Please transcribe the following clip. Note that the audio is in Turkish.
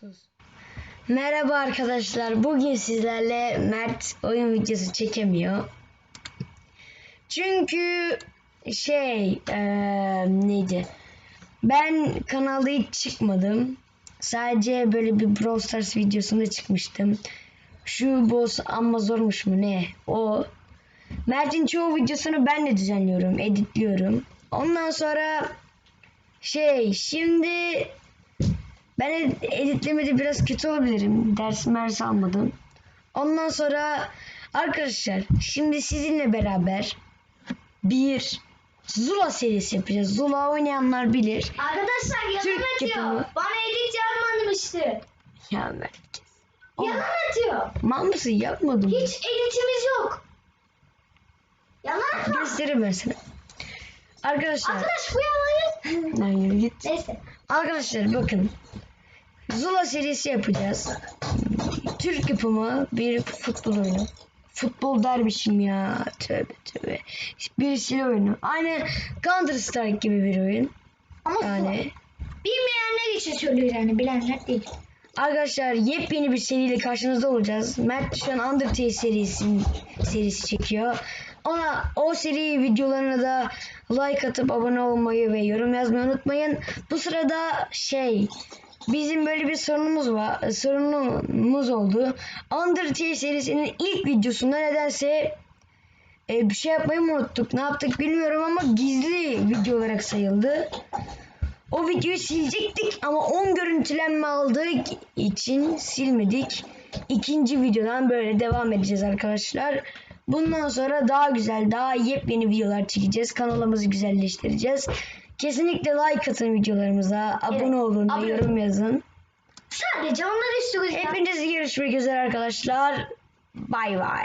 Sus. Merhaba arkadaşlar. Bugün sizlerle Mert oyun videosu çekemiyor. Çünkü şey eee, neydi? Ben kanalda hiç çıkmadım. Sadece böyle bir Brawl Stars videosunda çıkmıştım. Şu boss amma zormuş mu ne? O. Mert'in çoğu videosunu ben de düzenliyorum, editliyorum. Ondan sonra şey şimdi ben ed- editlemede biraz kötü olabilirim. Ders mers almadım. Ondan sonra arkadaşlar şimdi sizinle beraber bir Zula serisi yapacağız. Zula oynayanlar bilir. Arkadaşlar yalan Türk atıyor. yapımı. Bana edit yapmamıştı. Ya Mert. Yalan atıyor. Mal mısın? Yapmadım. Hiç editimiz yok. Yalan atma. Gösteririm ben sana. Arkadaşlar. Arkadaş bu yalan. Lan yürü git. Neyse. Arkadaşlar bakın. Zula serisi yapacağız. Türk yapımı bir futbol oyunu. Futbol dermişim ya. Tövbe tövbe. Bir silah oyunu. Aynı Counter Strike gibi bir oyun. Ama Yani bilmeyenler için söylüyor yani bilenler değil. arkadaşlar yepyeni bir seriyle karşınızda olacağız. Mert şu an Undertale serisi, serisi çekiyor. Ona o seri videolarına da like atıp abone olmayı ve yorum yazmayı unutmayın. Bu sırada şey bizim böyle bir sorunumuz var. Sorunumuz oldu. Undertale serisinin ilk videosunda nedense e, bir şey yapmayı mı unuttuk. Ne yaptık bilmiyorum ama gizli video olarak sayıldı. O videoyu silecektik ama 10 görüntülenme aldığı için silmedik. İkinci videodan böyle devam edeceğiz arkadaşlar. Bundan sonra daha güzel, daha yepyeni videolar çekeceğiz. Kanalımızı güzelleştireceğiz. Kesinlikle like atın videolarımıza. Abone olun ve abone yorum yazın. Sadece onları istiyoruz. ya. Hepiniz görüşmek üzere arkadaşlar. Bay bay.